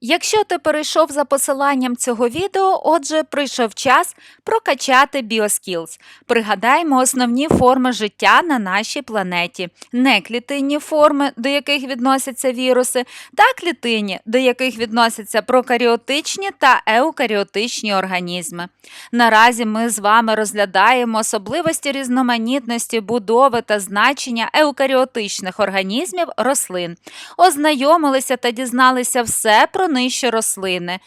Якщо ти перейшов за посиланням цього відео, отже, прийшов час прокачати BioSkills. Пригадаємо основні форми життя на нашій планеті: неклітинні форми, до яких відносяться віруси, та клітинні, до яких відносяться прокаріотичні та еукаріотичні організми. Наразі ми з вами розглядаємо особливості різноманітності будови та значення еукаріотичних організмів рослин. Ознайомилися та дізналися все про нижчі рослини.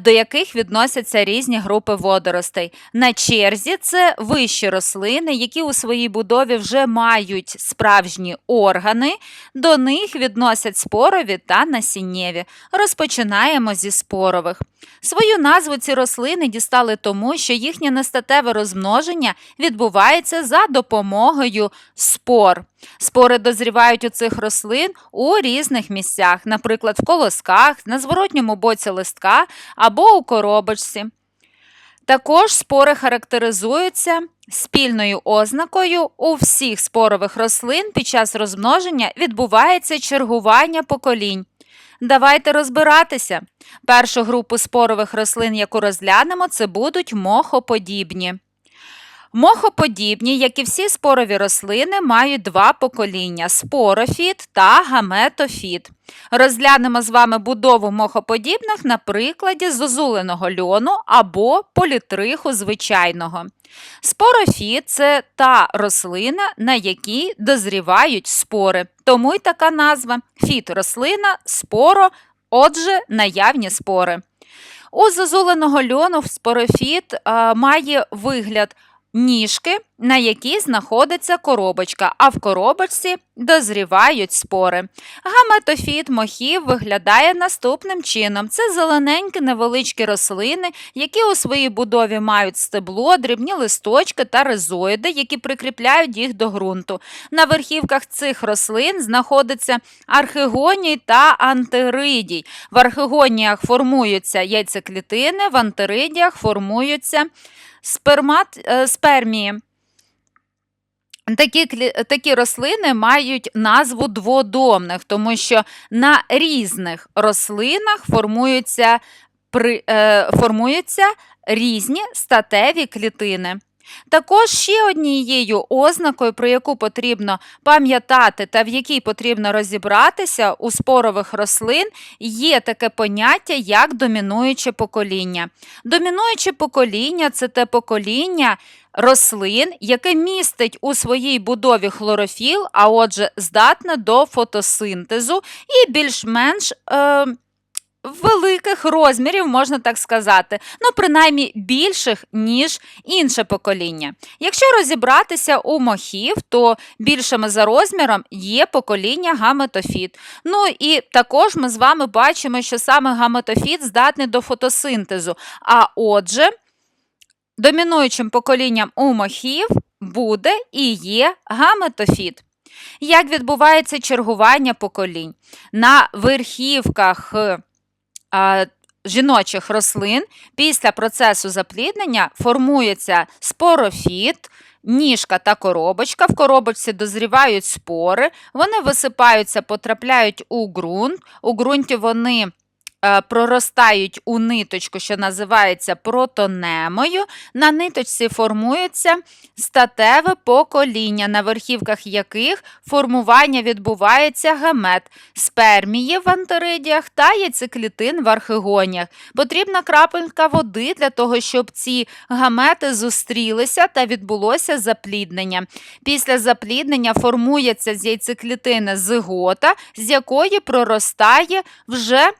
До яких відносяться різні групи водоростей. На черзі це вищі рослини, які у своїй будові вже мають справжні органи, до них відносять спорові та насіннєві. Розпочинаємо зі спорових. Свою назву ці рослини дістали тому, що їхнє нестатеве розмноження відбувається за допомогою спор. Спори дозрівають у цих рослин у різних місцях, наприклад, в колосках, на зворотньому боці листка або у коробочці. Також спори характеризуються спільною ознакою у всіх спорових рослин під час розмноження відбувається чергування поколінь. Давайте розбиратися. Першу групу спорових рослин, яку розглянемо, це будуть мохоподібні. Мохоподібні, як і всі спорові рослини, мають два покоління спорофіт та гаметофіт. Розглянемо з вами будову мохоподібних на прикладі зозуленого льону або політриху звичайного. Спорофіт це та рослина, на якій дозрівають спори. Тому й така назва фіт рослина, споро, отже, наявні спори. У зозуленого льону спорофіт а, має вигляд ніжки, на якій знаходиться коробочка, а в коробочці дозрівають спори. Гаметофіт мохів виглядає наступним чином: це зелененькі невеличкі рослини, які у своїй будові мають стебло, дрібні листочки та ризоїди, які прикріпляють їх до ґрунту. На верхівках цих рослин знаходиться архигоній та антиридій. В архигоніях формуються яйцеклітини, в антиридіях формуються спермат, е, спермії. Такі, такі рослини мають назву дводомних, тому що на різних рослинах формуються, при, е, формуються різні статеві клітини. Також ще однією ознакою, про яку потрібно пам'ятати та в якій потрібно розібратися у спорових рослин, є таке поняття, як домінуюче покоління. Домінуюче покоління це те покоління рослин, яке містить у своїй будові хлорофіл, а отже, здатне до фотосинтезу і більш-менш. Е, Великих розмірів, можна так сказати, ну, принаймні більших, ніж інше покоління. Якщо розібратися у мохів, то більшими за розміром є покоління гаметофіт. Ну і також ми з вами бачимо, що саме гаметофіт здатний до фотосинтезу. А отже, домінуючим поколінням у мохів буде і є гаметофіт. Як відбувається чергування поколінь? На верхівках жіночих рослин після процесу запліднення формується спорофіт, ніжка та коробочка. В коробочці дозрівають спори, вони висипаються, потрапляють у ґрунт. У ґрунті вони проростають у ниточку, що називається протонемою. На ниточці формується статеве покоління, на верхівках яких формування відбувається гамет, спермії в антиридіях та яйцеклітин в архигоніях. Потрібна крапелька води для того, щоб ці гамети зустрілися та відбулося запліднення. Після запліднення формується з яйцеклітини зигота, з якої проростає вже е,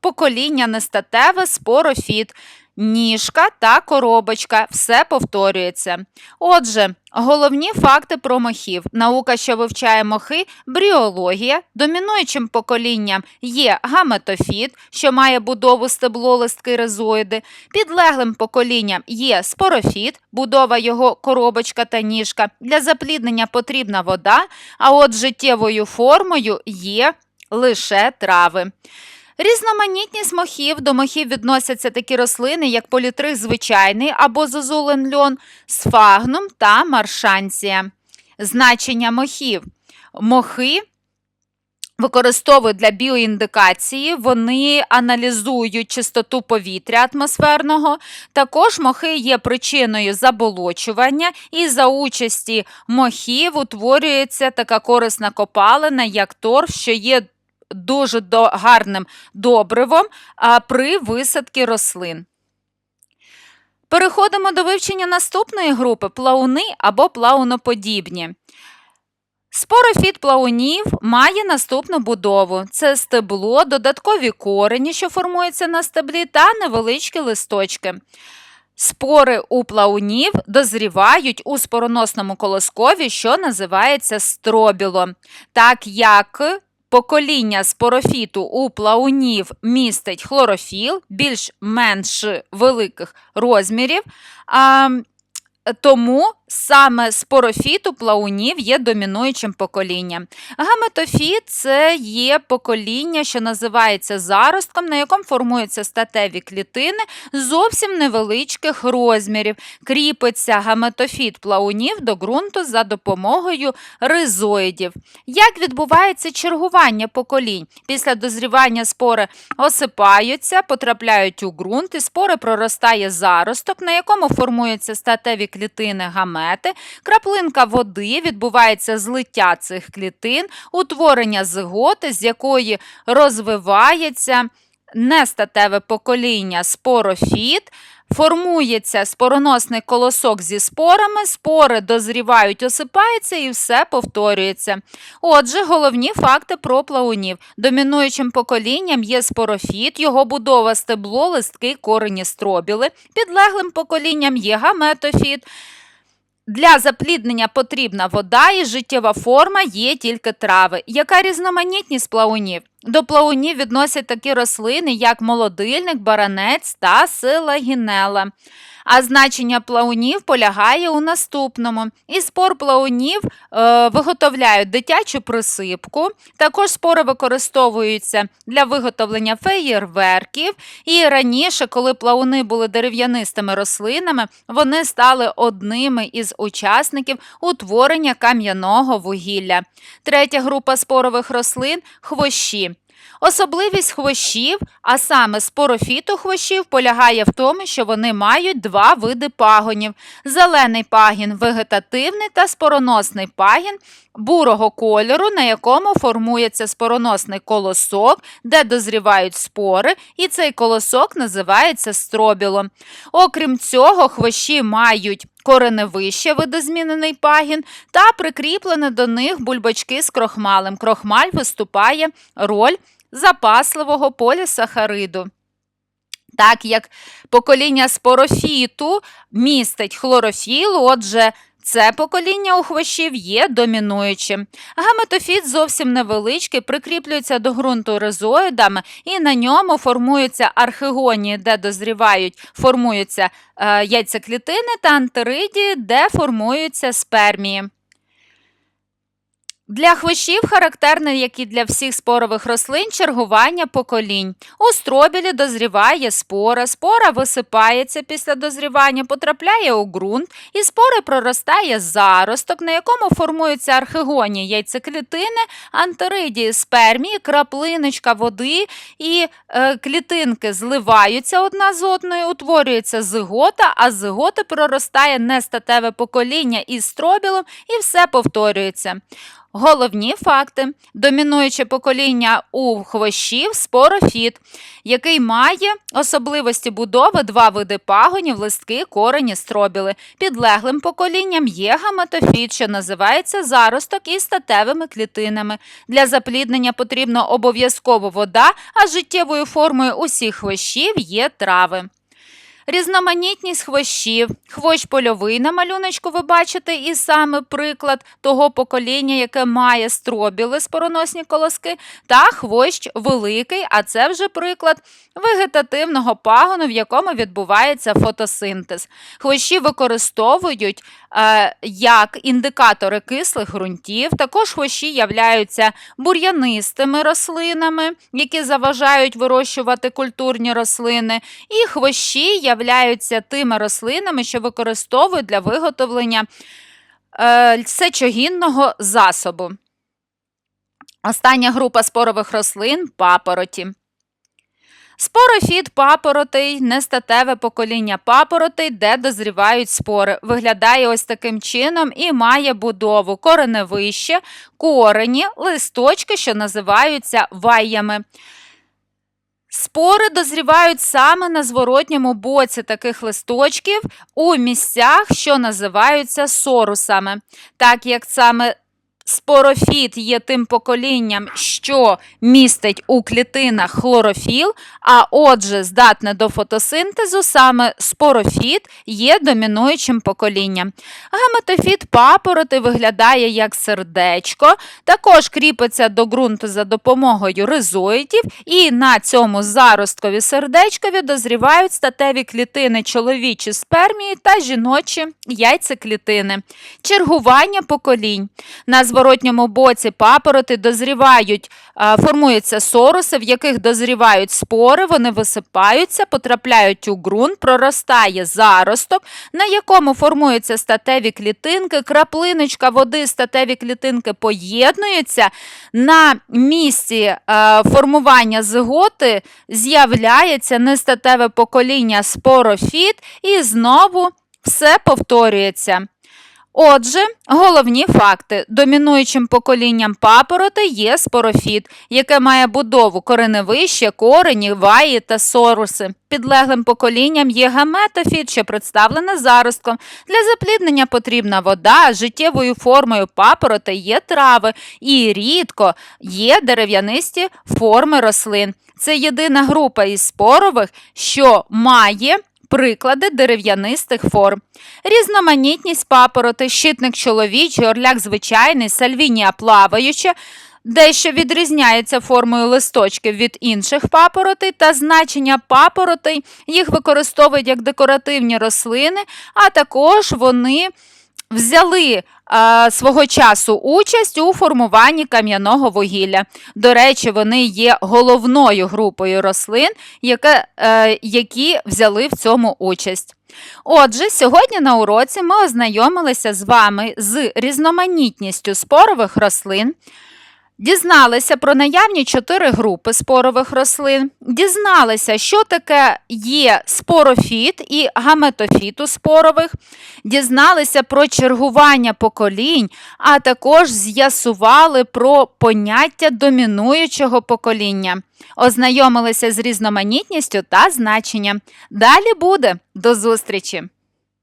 покоління нестатеве спорофіт. Ніжка та коробочка все повторюється. Отже, головні факти про мохів. Наука, що вивчає мохи, бріологія. Домінуючим поколінням є гаметофіт, що має будову стебло, листки, ризоїди. Підлеглим поколінням є спорофіт, будова його коробочка та ніжка. Для запліднення потрібна вода, а от життєвою формою є лише трави. Різноманітність мохів. До мохів відносяться такі рослини, як політрих звичайний або зозулен льон, сфагнум та маршанція. Значення мохів. Мохи використовують для біоіндикації, вони аналізують чистоту повітря атмосферного. Також мохи є причиною заболочування, і за участі мохів утворюється така корисна копалина, як торф, що є дуже гарним добривом при висадці рослин. Переходимо до вивчення наступної групи плауни або плауноподібні. Спорофіт плаунів має наступну будову: це стебло, додаткові корені, що формуються на стеблі, та невеличкі листочки. Спори у плаунів дозрівають у спороносному колоскові, що називається стробіло. Так як покоління спорофіту у плаунів містить хлорофіл більш-менш великих розмірів. А, тому саме спорофіт у плаунів є домінуючим поколінням. Гаметофіт це є покоління, що називається заростком, на якому формуються статеві клітини зовсім невеличких розмірів. Кріпиться гаметофіт плаунів до ґрунту за допомогою ризоїдів. Як відбувається чергування поколінь? Після дозрівання спори осипаються, потрапляють у ґрунт, і спори проростає заросток, на якому формуються статеві клітини гамети, краплинка води, відбувається злиття цих клітин, утворення зиготи, з якої розвивається нестатеве покоління спорофіт. Формується спороносний колосок зі спорами, спори дозрівають, осипаються і все повторюється. Отже, головні факти про плаунів. Домінуючим поколінням є спорофіт, його будова стебло, листки, корені стробіли. Підлеглим поколінням є гаметофіт. Для запліднення потрібна вода і життєва форма є тільки трави. Яка різноманітність плаунів? До плаунів відносять такі рослини, як молодильник, баранець та силагінела. А значення плаунів полягає у наступному. Із спор плаунів е, виготовляють дитячу присипку. Також спори використовуються для виготовлення феєрверків. І раніше, коли плауни були дерев'янистими рослинами, вони стали одними із учасників утворення кам'яного вугілля. Третя група спорових рослин хвощі. Особливість хвощів, а саме спорофіту хвощів, полягає в тому, що вони мають два види пагонів: зелений пагін вегетативний та спороносний пагін бурого кольору, на якому формується спороносний колосок, де дозрівають спори, і цей колосок називається стробілом. Окрім цього, хвощі мають кореневище, видозмінений пагін, та прикріплені до них бульбочки з крохмалем. Крохмаль виступає роль запасливого полісахариду. Так як покоління спорофіту містить хлорофіл, отже, це покоління у хвощів є домінуючим. Гаметофіт зовсім невеличкий, прикріплюється до ґрунту ризоїдами, і на ньому формуються архигонії, де дозрівають, формуються е, яйцеклітини та антеридії, де формуються спермії. Для хвощів характерне, як і для всіх спорових рослин, чергування поколінь. У стробілі дозріває спора, спора висипається після дозрівання, потрапляє у ґрунт, і спори проростає заросток, на якому формуються архигонії, яйцеклітини, антеридії, спермії, краплиночка води і е, клітинки зливаються одна з одною, утворюється зигота, а зиготи проростає нестатеве покоління із стробілом, і все повторюється. Головні факти: домінуюче покоління у хвощів спорофіт, який має особливості будови два види пагонів, листки, корені, стробіли. Підлеглим поколінням є гаметофіт, що називається заросток із статевими клітинами. Для запліднення потрібна обов'язково вода, а життєвою формою усіх хвощів є трави. Різноманітність хвощів. Хвощ польовий на малюночку ви бачите, і саме приклад того покоління, яке має стробіли спороносні колоски, та хвощ великий, а це вже приклад вегетативного пагону, в якому відбувається фотосинтез. Хвощі використовують е, як індикатори кислих ґрунтів, також хвощі являються бур'янистими рослинами, які заважають вирощувати культурні рослини, і хвощі являються тими рослинами, що використовують для виготовлення сечогінного засобу. Остання група спорових рослин папороті. Спорофіт папоротей, нестатеве покоління папоротей, де дозрівають спори. Виглядає ось таким чином і має будову кореневище, корені, листочки, що називаються ваями. Спори дозрівають саме на зворотньому боці таких листочків у місцях, що називаються сорусами. Так як саме спорофіт є тим поколінням, що містить у клітинах хлорофіл, а отже, здатне до фотосинтезу, саме спорофіт є домінуючим поколінням. Геметофіт папороти виглядає як сердечко, також кріпиться до ґрунту за допомогою ризоїдів, і на цьому заросткові сердечкові дозрівають статеві клітини чоловічі спермії та жіночі яйцеклітини. Чергування поколінь. На зворотньому боці папороти дозрівають, формуються соруси, в яких дозрівають спори, вони висипаються, потрапляють у ґрунт, проростає заросток, на якому формуються статеві клітинки, краплиночка води, статеві клітинки поєднуються. На місці формування зиготи з'являється нестатеве покоління спорофіт, і знову все повторюється. Отже, головні факти. Домінуючим поколінням папороти є спорофіт, яке має будову кореневище, корені, ваї та соруси. Підлеглим поколінням є гаметофіт, що представлене заростком. Для запліднення потрібна вода, життєвою формою папороти є трави і рідко є дерев'янисті форми рослин. Це єдина група із спорових, що має приклади дерев'янистих форм. Різноманітність папороти, щитник чоловічий, орляк звичайний, сальвінія плаваюча, дещо відрізняється формою листочків від інших папоротей та значення папоротей, їх використовують як декоративні рослини, а також вони взяли а, свого часу участь у формуванні кам'яного вугілля. До речі, вони є головною групою рослин, яка, е, які взяли в цьому участь. Отже, сьогодні на уроці ми ознайомилися з вами з різноманітністю спорових рослин. Дізналися про наявні чотири групи спорових рослин, дізналися, що таке є спорофіт і гаметофіт у спорових, дізналися про чергування поколінь, а також з'ясували про поняття домінуючого покоління, ознайомилися з різноманітністю та значенням. Далі буде. До зустрічі!